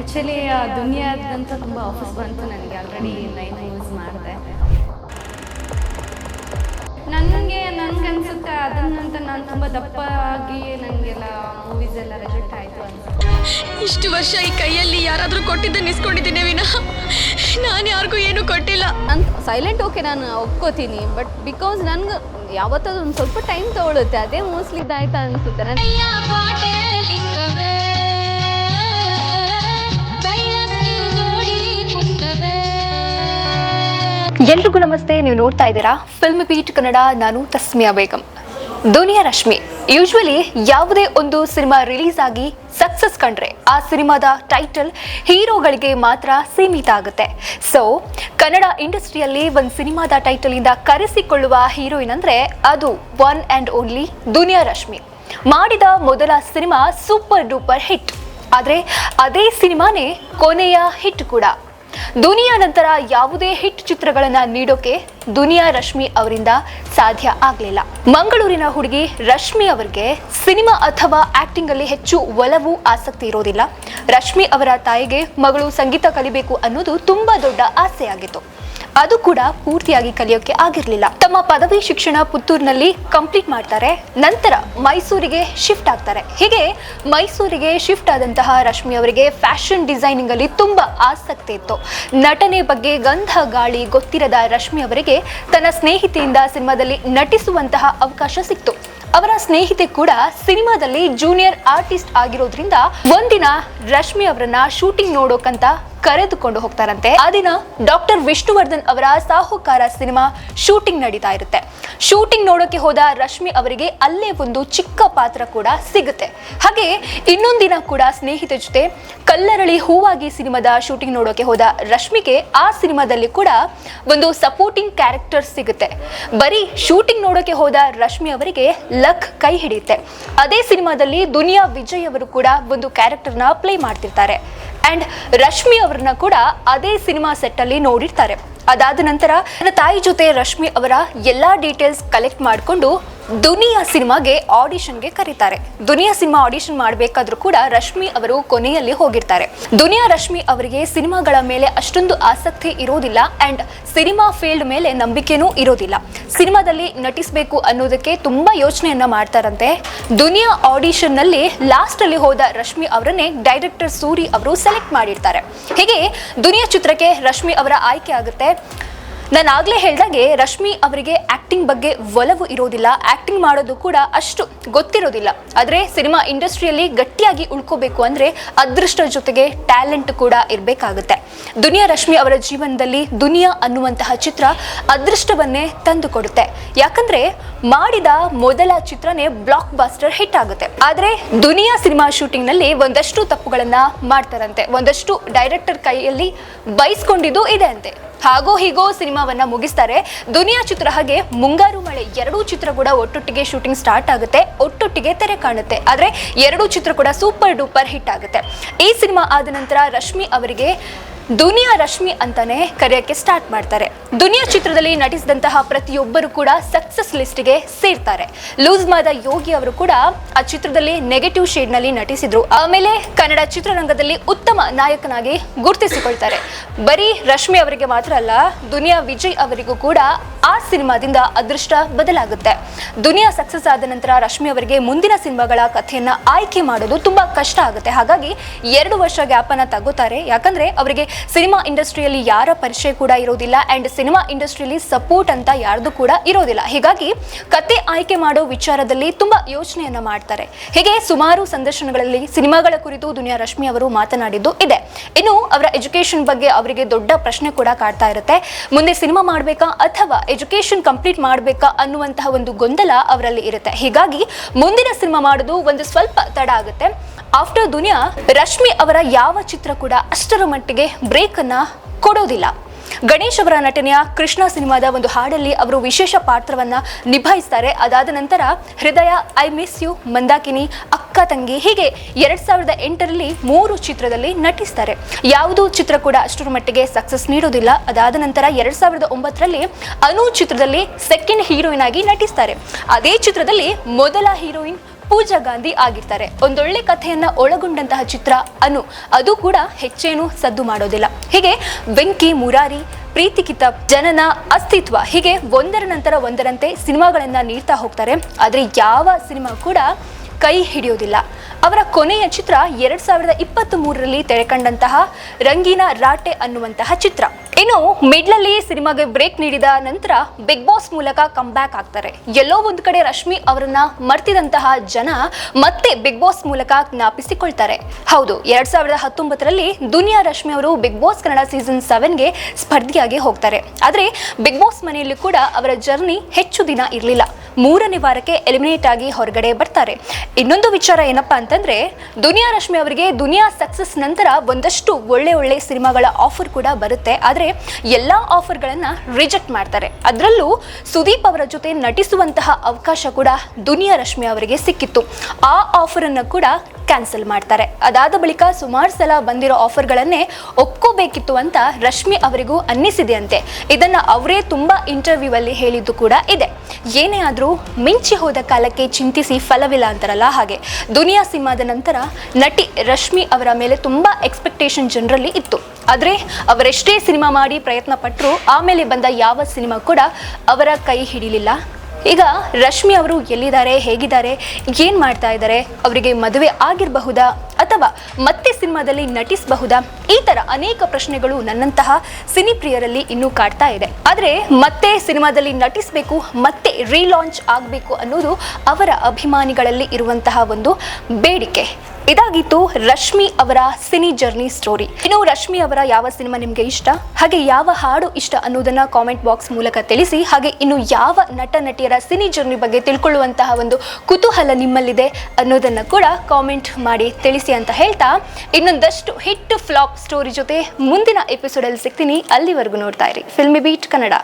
Actually ದುನಿಯಾದಂತ ತುಂಬ offers ಬಂತು ನನಗೆ. ಆಲ್ರೆಡಿ ನೈನ್ ಯೂಸ್ ಮಾಡಿದೆ. ನನಗೆ ನನಗನ್ಸುತ್ತೆ ಅದನ್ನಂತ ನಾನು ತುಂಬ ದಪ್ಪಾಗಿ ನನಗೆಲ್ಲ ಮೂವೀಸ್ ಎಲ್ಲ ರಿಜೆಕ್ಟ್ ಆಯಿತು ಅನ್ಸುತ್ತೆ. ಇಷ್ಟು ವರ್ಷ ಈ ಕೈಯಲ್ಲಿ ಯಾರಾದರೂ ಕೊಟ್ಟಿದ್ದನ್ನು ಇಸ್ಕೊಂಡಿದ್ದೀನಿ ವಿನ. ನಾನು ಯಾರಿಗೂ ಏನೂ ಕೊಟ್ಟಿಲ್ಲ. ನಾನು ಸೈಲೆಂಟ್ ಓಕೆ ನಾನು ಒಪ್ಕೋತೀನಿ ಬಟ್ ಬಿಕಾಸ್ ನನಗೆ ಯಾವತ್ತದೊಂದು ಸ್ವಲ್ಪ ಟೈಮ್ ತೊಗೊಳುತ್ತೆ ಅದೇ ಮೋಸ್ಟ್ಲಿ ಇದಾಯ್ತಾ ಅನಿಸುತ್ತೆ. ನಾನು ಎಲ್ರಿಗೂ ನಮಸ್ತೆ, ನೀವು ನೋಡ್ತಾ ಇದ್ದೀರಾ ಫಿಲ್ಮ್ ಬೀಟ್ ಕನ್ನಡ, ನಾನು ತಸ್ಮಿಯಾ ಬೇಗಂ. ದುನಿಯಾ ರಶ್ಮಿ. ಯೂಶ್ವಲಿ ಯಾವುದೇ ಒಂದು ಸಿನಿಮಾ ರಿಲೀಸ್ ಆಗಿ ಸಕ್ಸಸ್ ಕಂಡ್ರೆ ಆ ಸಿನಿಮಾದ ಟೈಟಲ್ ಹೀರೋಗಳಿಗೆ ಮಾತ್ರ ಸೀಮಿತ ಆಗುತ್ತೆ. ಸೊ ಕನ್ನಡ ಇಂಡಸ್ಟ್ರಿಯಲ್ಲಿ ಒಂದು ಸಿನಿಮಾದ ಟೈಟಲ್ ಇಂದ ಕರೆಸಿಕೊಳ್ಳುವ ಹೀರೋಯಿನ್ ಅಂದ್ರೆ ಅದು one and only Duniya Rashmi. ಮಾಡಿದ ಮೊದಲ ಸಿನಿಮಾ ಸೂಪರ್ ಡೂಪರ್ ಹಿಟ್ ಆದರೆ ಅದೇ ಸಿನಿಮಾನೇ ಕೊನೆಯ ಹಿಟ್ ಕೂಡ. ದುನಿಯಾ ನಂತರ ಯಾವುದೇ ಹಿಟ್ ಚಿತ್ರಗಳನ್ನ ನೀಡೋಕೆ ದುನಿಯಾ ರಶ್ಮಿ ಅವರಿಂದ ಸಾಧ್ಯ ಆಗಲಿಲ್ಲ. ಮಂಗಳೂರಿನ ಹುಡುಗಿ ರಶ್ಮಿ ಅವರಿಗೆ ಸಿನಿಮಾ ಅಥವಾ ಆಕ್ಟಿಂಗ್ ಅಲ್ಲಿ ಹೆಚ್ಚು ಒಲವು ಆಸಕ್ತಿ ಇರೋದಿಲ್ಲ. ರಶ್ಮಿ ಅವರ ತಾಯಿಗೆ ಮಗಳು ಸಂಗೀತ ಕಲಿಬೇಕು ಅನ್ನೋದು ತುಂಬಾ ದೊಡ್ಡ ಆಸೆಯಾಗಿತ್ತು. ಅದು ಕೂಡ ಪೂರ್ತಿಯಾಗಿ ಕಲಿಯೋಕೆ ಆಗಿರಲಿಲ್ಲ. ತಮ್ಮ ಪದವಿ ಶಿಕ್ಷಣ ಪುತ್ತೂರಿನಲ್ಲಿ ಕಂಪ್ಲೀಟ್ ಮಾಡ್ತಾರೆ. ನಂತರ ಮೈಸೂರಿಗೆ ಶಿಫ್ಟ್ ಆಗ್ತಾರೆ. ಹೀಗೆ ಮೈಸೂರಿಗೆ ಶಿಫ್ಟ್ ಆದಂತಹ ರಶ್ಮಿ ಅವರಿಗೆ ಫ್ಯಾಷನ್ ಡಿಸೈನಿಂಗ್ ಅಲ್ಲಿ ತುಂಬಾ ಆಸಕ್ತಿ ಇತ್ತು. ನಟನೆ ಬಗ್ಗೆ ಗಂಧ ಗಾಳಿ ಗೊತ್ತಿರದ ರಶ್ಮಿ ಅವರಿಗೆ ತನ್ನ ಸ್ನೇಹಿತೆಯಿಂದ ಸಿನಿಮಾದಲ್ಲಿ ನಟಿಸುವಂತಹ ಅವಕಾಶ ಸಿಕ್ತು. ಅವರ ಸ್ನೇಹಿತೆ ಕೂಡ ಸಿನಿಮಾದಲ್ಲಿ ಜೂನಿಯರ್ ಆರ್ಟಿಸ್ಟ್ ಆಗಿರೋದ್ರಿಂದ ಒಂದಿನ ರಶ್ಮಿ ಅವರನ್ನ ಶೂಟಿಂಗ್ ನೋಡೋಕಂತ ಕರೆದುಕೊಂಡು ಹೋಗ್ತಾರಂತೆ. ಆ ದಿನ ಡಾಕ್ಟರ್ ವಿಷ್ಣುವರ್ಧನ್ ಅವರ ಸಾಹುಕಾರ ಸಿನಿಮಾ ಶೂಟಿಂಗ್ ನಡೀತಾ ಇರುತ್ತೆ. ಶೂಟಿಂಗ್ ನೋಡೋಕೆ ಹೋದ ರಶ್ಮಿ ಅವರಿಗೆ ಅಲ್ಲೇ ಒಂದು ಚಿಕ್ಕ ಪಾತ್ರ ಕೂಡ ಸಿಗುತ್ತೆ. ಹಾಗೆ ಇನ್ನೊಂದಿನ ಕೂಡ ಸ್ನೇಹಿತ ಜೊತೆ ಕಲ್ಲರಳಿ ಹೂವಾಗಿ ಸಿನಿಮಾದ ಶೂಟಿಂಗ್ ನೋಡೋಕೆ ಹೋದ ರಶ್ಮಿಗೆ ಆ ಸಿನಿಮಾದಲ್ಲಿ ಕೂಡ ಒಂದು ಸಪೋರ್ಟಿಂಗ್ ಕ್ಯಾರೆಕ್ಟರ್ ಸಿಗುತ್ತೆ. ಬರೀ ಶೂಟಿಂಗ್ ನೋಡೋಕೆ ಹೋದ ರಶ್ಮಿ ಅವರಿಗೆ ಲಕ್ ಕೈ ಹಿಡಿಯುತ್ತೆ. ಅದೇ ಸಿನಿಮಾದಲ್ಲಿ ದುನಿಯಾ ವಿಜಯ್ ಅವರು ಕೂಡ ಒಂದು ಕ್ಯಾರೆಕ್ಟರ್ನ ಪ್ಲೇ ಮಾಡ್ತಿರ್ತಾರೆ. ಅಂಡ್ ರಶ್ಮಿ ಅವ್ರನ್ನ ಕೂಡ ಅದೇ ಸಿನಿಮಾ ಸೆಟ್ ಅಲ್ಲಿ ನೋಡಿರ್ತಾರೆ. ಅದಾದ ನಂತರ ನನ್ನ ತಾಯಿ ಜೊತೆ ರಶ್ಮಿ ಅವರ ಎಲ್ಲಾ ಡೀಟೇಲ್ಸ್ ಕಲೆಕ್ಟ್ ಮಾಡಿಕೊಂಡು ದುನಿಯಾ ಸಿನಿಮಾಗೆ ಆಡಿಷನ್ಗೆ ಕರೀತಾರೆ. ದುನಿಯಾ ಸಿನಿಮಾ ಆಡಿಷನ್ ಮಾಡಬೇಕಾದ್ರೂ ಕೂಡ ರಶ್ಮಿ ಅವರು ಕೊನೆಯಲ್ಲಿ ಹೋಗಿರ್ತಾರೆ. ದುನಿಯಾ, ರಶ್ಮಿ ಅವರಿಗೆ ಸಿನಿಮಾಗಳ ಮೇಲೆ ಅಷ್ಟೊಂದು ಆಸಕ್ತಿ ಇರೋದಿಲ್ಲ ಅಂಡ್ ಸಿನಿಮಾ ಫೀಲ್ಡ್ ಮೇಲೆ ನಂಬಿಕೆನೂ ಇರೋದಿಲ್ಲ. ಸಿನಿಮಾದಲ್ಲಿ ನಟಿಸಬೇಕು ಅನ್ನೋದಕ್ಕೆ ತುಂಬಾ ಯೋಚನೆಯನ್ನ ಮಾಡ್ತಾರಂತೆ. ದುನಿಯಾ ಆಡಿಷನ್ನಲ್ಲಿ ಲಾಸ್ಟ್ ಅಲ್ಲಿ ಹೋದ ರಶ್ಮಿ ಅವರನ್ನೇ ಡೈರೆಕ್ಟರ್ ಸೂರಿ ಅವರು ಸೆಲೆಕ್ಟ್ ಮಾಡಿರ್ತಾರೆ. ಹೀಗೆ ದುನಿಯಾ ಚಿತ್ರಕ್ಕೆ ರಶ್ಮಿ ಅವರ ಆಯ್ಕೆ ಆಗುತ್ತೆ. ನಾನು ಆಗಲೇ ಹೇಳ್ದಾಗೆ ರಶ್ಮಿ ಅವರಿಗೆ ಆ್ಯಕ್ಟಿಂಗ್ ಬಗ್ಗೆ ಒಲವು ಇರೋದಿಲ್ಲ. ಆ್ಯಕ್ಟಿಂಗ್ ಮಾಡೋದು ಕೂಡ ಅಷ್ಟು ಗೊತ್ತಿರೋದಿಲ್ಲ. ಆದರೆ ಸಿನಿಮಾ ಇಂಡಸ್ಟ್ರಿಯಲ್ಲಿ ಗಟ್ಟಿಯಾಗಿ ಉಳ್ಕೋಬೇಕು ಅಂದ್ರೆ ಅದೃಷ್ಟ ಜೊತೆಗೆ ಟ್ಯಾಲೆಂಟ್ ಕೂಡ ಇರಬೇಕಾಗುತ್ತೆ. ದುನಿಯಾ ರಶ್ಮಿ ಅವರ ಜೀವನದಲ್ಲಿ ದುನಿಯಾ ಅನ್ನುವಂತಹ ಚಿತ್ರ ಅದೃಷ್ಟವನ್ನೇ ತಂದು ಕೊಡುತ್ತೆ ಯಾಕಂದ್ರೆ ಮಾಡಿದ ಮೊದಲ ಚಿತ್ರನೇ ಬ್ಲಾಕ್ ಬಾಸ್ಟರ್ ಹಿಟ್ ಆಗುತ್ತೆ. ಆದ್ರೆ ದುನಿಯಾ ಸಿನಿಮಾ ಶೂಟಿಂಗ್ನಲ್ಲಿ ಒಂದಷ್ಟು ತಪ್ಪುಗಳನ್ನ ಮಾಡ್ತಾರಂತೆ. ಒಂದಷ್ಟು ಡೈರೆಕ್ಟರ್ ಕೈಯಲ್ಲಿ ಬೈಸ್ಕೊಂಡಿದ್ದು ಇದೆ ಅಂತೆ. ಹಾಗೋ ಹೀಗೋ ಸಿನಿಮಾವನ್ನ ಮುಗಿಸ್ತಾರೆ. ದುನಿಯಾ ಚಿತ್ರ ಹಾಗೆ ಮುಂಗಾರು ಮಳೆ ಎರಡೂ ಚಿತ್ರ ಕೂಡ ಒಟ್ಟೊಟ್ಟಿಗೆ ಶೂಟಿಂಗ್ ಸ್ಟಾರ್ಟ್ ಆಗುತ್ತೆ. ಒಟ್ಟೊಟ್ಟಿಗೆ ತೆರೆ ಕಾಣುತ್ತೆ. ಆದ್ರೆ ಎರಡೂ ಚಿತ್ರ ಕೂಡ ಸೂಪರ್ ಡೂಪರ್ ಹಿಟ್ ಆಗುತ್ತೆ. ಈ ಸಿನಿಮಾ ಆದ ನಂತರ ರಶ್ಮಿ ಅವರಿಗೆ ದುನಿಯಾ ರಶ್ಮಿ ಅಂತಾನೆ ಕರೆಯಕ್ಕೆ ಸ್ಟಾರ್ಟ್ ಮಾಡ್ತಾರೆ. ದುನಿಯಾ ಚಿತ್ರದಲ್ಲಿ ನಟಿಸಿದಂತಹ ಪ್ರತಿಯೊಬ್ಬರು ಕೂಡ ಸಕ್ಸಸ್ ಲಿಸ್ಟ್ಗೆ ಸೇರ್ತಾರೆ. ಲೂಸ್ ಮಾದ ಯೋಗಿ ಅವರು ಕೂಡ ಆ ಚಿತ್ರದಲ್ಲಿ ನೆಗೆಟಿವ್ ಶೇಡ್ನಲ್ಲಿ ನಟಿಸಿದ್ರು. ಆಮೇಲೆ ಕನ್ನಡ ಚಿತ್ರರಂಗದಲ್ಲಿ ಉತ್ತಮ ನಾಯಕನಾಗಿ ಗುರುತಿಸಿಕೊಳ್ತಾರೆ. ಬರೀ ರಶ್ಮಿ ಅವರಿಗೆ ಮಾತ್ರ ಅಲ್ಲ, ದುನಿಯಾ ವಿಜಯ್ ಅವರಿಗೂ ಕೂಡ ಆ ಸಿನಿಮಾದಿಂದ ಅದೃಷ್ಟ ಬದಲಾಗುತ್ತೆ. ದುನಿಯಾ ಸಕ್ಸಸ್ ಆದ ನಂತರ ರಶ್ಮಿ ಅವರಿಗೆ ಮುಂದಿನ ಸಿನಿಮಾಗಳ ಕಥೆಯನ್ನ ಆಯ್ಕೆ ಮಾಡೋದು ತುಂಬಾ ಕಷ್ಟ ಆಗುತ್ತೆ. ಹಾಗಾಗಿ ಎರಡು ವರ್ಷ ಗ್ಯಾಪ್ ಅನ್ನ ತಗೋತಾರೆ. ಯಾಕಂದ್ರೆ ಅವರಿಗೆ ಸಿನಿಮಾ ಇಂಡಸ್ಟ್ರಿಯಲ್ಲಿ ಯಾರ ಪರಿಚಯ ಕೂಡ ಇರೋದಿಲ್ಲ ಅಂಡ್ ಸಿನಿಮಾ ಇಂಡಸ್ಟ್ರಿಯಲ್ಲಿ ಸಪೋರ್ಟ್ ಅಂತ ಯಾರ್ದು ಕೂಡ ಇರೋದಿಲ್ಲ. ಹೀಗಾಗಿ ಕತೆ ಆಯ್ಕೆ ಮಾಡೋ ವಿಚಾರದಲ್ಲಿ ತುಂಬಾ ಯೋಚನೆಯನ್ನ ಮಾಡ್ತಾರೆ. ಹೀಗೆ ಸುಮಾರು ಸಂದರ್ಶನಗಳಲ್ಲಿ ಸಿನಿಮಾಗಳ ಕುರಿತು ದುನಿಯಾ ರಶ್ಮಿ ಅವರು ಮಾತನಾಡಿದ್ದು ಇದೆ. ಇನ್ನು ಅವರ ಎಜುಕೇಶನ್ ಬಗ್ಗೆ ಅವರಿಗೆ ದೊಡ್ಡ ಪ್ರಶ್ನೆ ಕೂಡ ಕಾಡ್ತಾ ಇರುತ್ತೆ. ಮುಂದೆ ಸಿನಿಮಾ ಮಾಡಬೇಕಾ ಅಥವಾ ಎಜುಕೇಶನ್ ಕಂಪ್ಲೀಟ್ ಮಾಡಬೇಕಾ ಅನ್ನುವಂತಹ ಒಂದು ಗೊಂದಲ ಅವರಲ್ಲಿ ಇರುತ್ತೆ. ಹೀಗಾಗಿ ಮುಂದಿನ ಸಿನಿಮಾ ಮಾಡೋದು ಒಂದು ಸ್ವಲ್ಪ ತಡ ಆಗುತ್ತೆ. ಆಫ್ಟರ್ ದುನಿಯಾ, ರಶ್ಮಿ ಅವರ ಯಾವ ಚಿತ್ರ ಕೂಡ ಅಷ್ಟರ ಮಟ್ಟಿಗೆ ಬ್ರೇಕ್ ಅನ್ನ ಕೊಡೋದಿಲ್ಲ. ಗಣೇಶ್ ಅವರ ನಟನೆಯ ಕೃಷ್ಣ ಸಿನಿಮಾದ ಒಂದು ಹಾಡಲ್ಲಿ ಅವರು ವಿಶೇಷ ಪಾತ್ರವನ್ನ ನಿಭಾಯಿಸ್ತಾರೆ. ಅದಾದ ನಂತರ ಹೃದಯ ಐ ಮಿಸ್ ಯು ಮಂದಾಕಿನಿ ಅಕ್ಕ ತಂಗಿ ಹೀಗೆ ಎರಡ್ ಸಾವಿರದ ಎಂಟರಲ್ಲಿ ಮೂರು ಚಿತ್ರದಲ್ಲಿ ನಟಿಸ್ತಾರೆ. ಯಾವುದೂ ಚಿತ್ರ ಕೂಡ ಅಷ್ಟರ ಮಟ್ಟಿಗೆ ಸಕ್ಸಸ್ ನೀಡೋದಿಲ್ಲ. ಅದಾದ ನಂತರ ಎರಡ್ ಸಾವಿರದ ಒಂಬತ್ತರಲ್ಲಿ ಅನು ಚಿತ್ರದಲ್ಲಿ ಸೆಕೆಂಡ್ ಹೀರೋಯಿನ್ ಆಗಿ ನಟಿಸ್ತಾರೆ. ಅದೇ ಚಿತ್ರದಲ್ಲಿ ಮೊದಲ ಹೀರೋಯಿನ್ ಪೂಜಾ ಗಾಂಧಿ ಆಗಿರ್ತಾರೆ. ಒಂದೊಳ್ಳೆ ಕಥೆಯನ್ನ ಒಳಗೊಂಡಂತಹ ಚಿತ್ರ ಅನು. ಅದು ಕೂಡ ಹೆಚ್ಚೇನು ಸದ್ದು ಮಾಡೋದಿಲ್ಲ. ಹೀಗೆ ಬೆಂಕಿ ಮುರಾರಿ, ಪ್ರೀತಿ ಕಿತಾಬ್, ಜನನ, ಅಸ್ತಿತ್ವ ಹೀಗೆ ಒಂದರ ನಂತರ ಒಂದರಂತೆ ಸಿನಿಮಾಗಳನ್ನ ನೀಡ್ತಾ ಹೋಗ್ತಾರೆ. ಆದ್ರೆ ಯಾವ ಸಿನಿಮಾ ಕೂಡ ಕೈ ಹಿಡಿಯೋದಿಲ್ಲ ಅವರ ಕೊನೆಯ ಚಿತ್ರ ಎರಡ್ ಸಾವಿರದ ಇಪ್ಪತ್ತ್ ಮೂರರಲ್ಲಿ ತೆರೆಕಂಡಂತಹ ರಂಗೀನ ರಾಟೆ ಅನ್ನುವಂತಹ ಚಿತ್ರ. ಇನ್ನು ಮಿಡ್ಲಲ್ಲಿ ಸಿನಿಮಾಗೆ ಬ್ರೇಕ್ ನೀಡಿದ ನಂತರ ಬಿಗ್ ಬಾಸ್ ಮೂಲಕ ಕಮ್ ಬ್ಯಾಕ್ ಆಗ್ತಾರೆ. ಎಲ್ಲೋ ಒಂದು ಕಡೆ ರಶ್ಮಿ ಅವರನ್ನ ಮರ್ತಿದಂತಹ ಜನ ಮತ್ತೆ ಬಿಗ್ ಬಾಸ್ ಮೂಲಕ ಜ್ಞಾಪಿಸಿಕೊಳ್ತಾರೆ. ಹೌದು, ಎರಡ್ ಸಾವಿರದ ಹತ್ತೊಂಬತ್ತರಲ್ಲಿ ದುನಿಯಾ ರಶ್ಮಿ ಅವರು ಬಿಗ್ ಬಾಸ್ ಕನ್ನಡ ಸೀಸನ್ ಸೆವೆನ್ಗೆ ಸ್ಪರ್ಧಿಯಾಗಿ ಹೋಗ್ತಾರೆ. ಆದ್ರೆ ಬಿಗ್ ಬಾಸ್ ಮನೆಯಲ್ಲಿ ಕೂಡ ಅವರ ಜರ್ನಿ ಹೆಚ್ಚು ದಿನ ಇರಲಿಲ್ಲ. ಮೂರನೇ ವಾರಕ್ಕೆ ಎಲಿಮಿನೇಟ್ ಆಗಿ ಹೊರಗಡೆ ಬರ್ತಾರೆ. ಇನ್ನೊಂದು ವಿಚಾರ ಏನಪ್ಪಾ ಅಂತಂದ್ರೆ, ದುನಿಯಾ ರಶ್ಮಿ ಅವರಿಗೆ ದುನಿಯಾ ಸಕ್ಸಸ್ ನಂತರ ಒಂದಷ್ಟು ಒಳ್ಳೆ ಒಳ್ಳೆ ಸಿನಿಮಾಗಳ ಆಫರ್ ಕೂಡ ಬರುತ್ತೆ. ಆದ್ರೆ ಎಲ್ಲಾ ಆಫರ್ಗಳನ್ನ ರಿಜೆಕ್ಟ್ ಮಾಡ್ತಾರೆ. ಅದರಲ್ಲೂ ಸುದೀಪ್ ಅವರ ಜೊತೆ ನಟಿಸುವಂತಹ ಅವಕಾಶ ಕೂಡ ದುನಿಯಾ ರಶ್ಮಿ ಅವರಿಗೆ ಸಿಕ್ಕಿತ್ತು. ಆ ಆಫರ್ ಅನ್ನ ಕೂಡ ಕ್ಯಾನ್ಸಲ್ ಮಾಡ್ತಾರೆ. ಅದಾದ ಬಳಿಕ ಸುಮಾರು ಸಲ ಬಂದಿರೋ ಆಫರ್ಗಳನ್ನೇ ಒಪ್ಕೋಬೇಕಿತ್ತು ಅಂತ ರಶ್ಮಿ ಅವರಿಗೂ ಅನ್ನಿಸಿದೆಯಂತೆ. ಇದನ್ನ ಅವರೇ ತುಂಬಾ ಇಂಟರ್ವ್ಯೂ ಅಲ್ಲಿ ಹೇಳಿದ್ದು ಕೂಡ ಇದೆ. ಏನೇ ಆದ್ರೂ ಮಿಂಚಿ ಹೋದ ಕಾಲಕ್ಕೆ ಚಿಂತಿಸಿ ಫಲವಿಲ್ಲ ಅಂತಾರಲ್ಲ ಹಾಗೆ. ದುನಿಯಾ ಸಿನಿಮಾದ ನಂತರ ನಟಿ ರಶ್ಮಿ ಅವರ ಮೇಲೆ ತುಂಬಾ ಎಕ್ಸ್ಪೆಕ್ಟೇಷನ್ ಜನರಲ್ಲಿ ಇತ್ತು. ಆದ್ರೆ ಅವರೆಷ್ಟೇ ಸಿನಿಮಾ ಮಾಡಿ ಪ್ರಯತ್ನ ಪಟ್ಟರು ಆಮೇಲೆ ಬಂದ ಯಾವ ಸಿನಿಮಾ ಕೂಡ ಅವರ ಕೈ ಹಿಡಿಲಿಲ್ಲ. ಈಗ ರಶ್ಮಿ ಅವರು ಎಲ್ಲಿದ್ದಾರೆ, ಹೇಗಿದ್ದಾರೆ, ಏನ್ ಮಾಡ್ತಾ ಇದ್ದಾರೆ, ಅವರಿಗೆ ಮದುವೆ ಆಗಿರಬಹುದಾ ಅಥವಾ ಮತ್ತೆ ಸಿನಿಮಾದಲ್ಲಿ ನಟಿಸಬಹುದಾ? ಈ ತರ ಅನೇಕ ಪ್ರಶ್ನೆಗಳು ನನ್ನಂತಹ ಸಿನಿ ಪ್ರಿಯರಲ್ಲಿ ಇನ್ನೂ ಕಾಡ್ತಾ ಇದೆ. ಆದ್ರೆ ಮತ್ತೆ ಸಿನಿಮಾದಲ್ಲಿ ನಟಿಸಬೇಕು, ಮತ್ತೆ ರೀಲಾಂಚ್ ಆಗಬೇಕು ಅನ್ನೋದು ಅವರ ಅಭಿಮಾನಿಗಳಲ್ಲಿ ಇರುವಂತಹ ಒಂದು ಬೇಡಿಕೆ. ಇದಾಗಿತ್ತು ರಶ್ಮಿ ಅವರ ಸಿನಿ ಜರ್ನಿ ಸ್ಟೋರಿ. ಇನ್ನು ರಶ್ಮಿ ಅವರ ಯಾವ ಸಿನಿಮಾ ನಿಮಗೆ ಇಷ್ಟ? ಹಾಗೆ ಯಾವ ಹಾಡು ಇಷ್ಟ ಅನ್ನೋದನ್ನ ಕಾಮೆಂಟ್ ಬಾಕ್ಸ್ ಮೂಲಕ ತಿಳಿಸಿ, ಹಾಗೆ ಇನ್ನು ಯಾವ ನಟ, ನಟಿಯರ ಸಿನಿ ಜರ್ನಿ ಬಗ್ಗೆ ತಿಳ್ಕೊಳ್ಳುವಂತಹ ಒಂದು ಕುತೂಹಲ ನಿಮ್ಮಲ್ಲಿದೆ ಅನ್ನೋದನ್ನ ಕೂಡ ಕಾಮೆಂಟ್ ಮಾಡಿ ತಿಳಿಸಿ ಅಂತ ಹೇಳ್ತಾ, ಇನ್ನೊಂದಷ್ಟು ಹಿಟ್ ಫ್ಲಾಪ್ ಸ್ಟೋರಿ ಜೊತೆ ಮುಂದಿನ ಎಪಿಸೋಡಲ್ಲಿ ಸಿಗ್ತೀನಿ. ಅಲ್ಲಿವರೆಗೂ ನೋಡ್ತಾ ಇರಿ. Filmy beet Kannada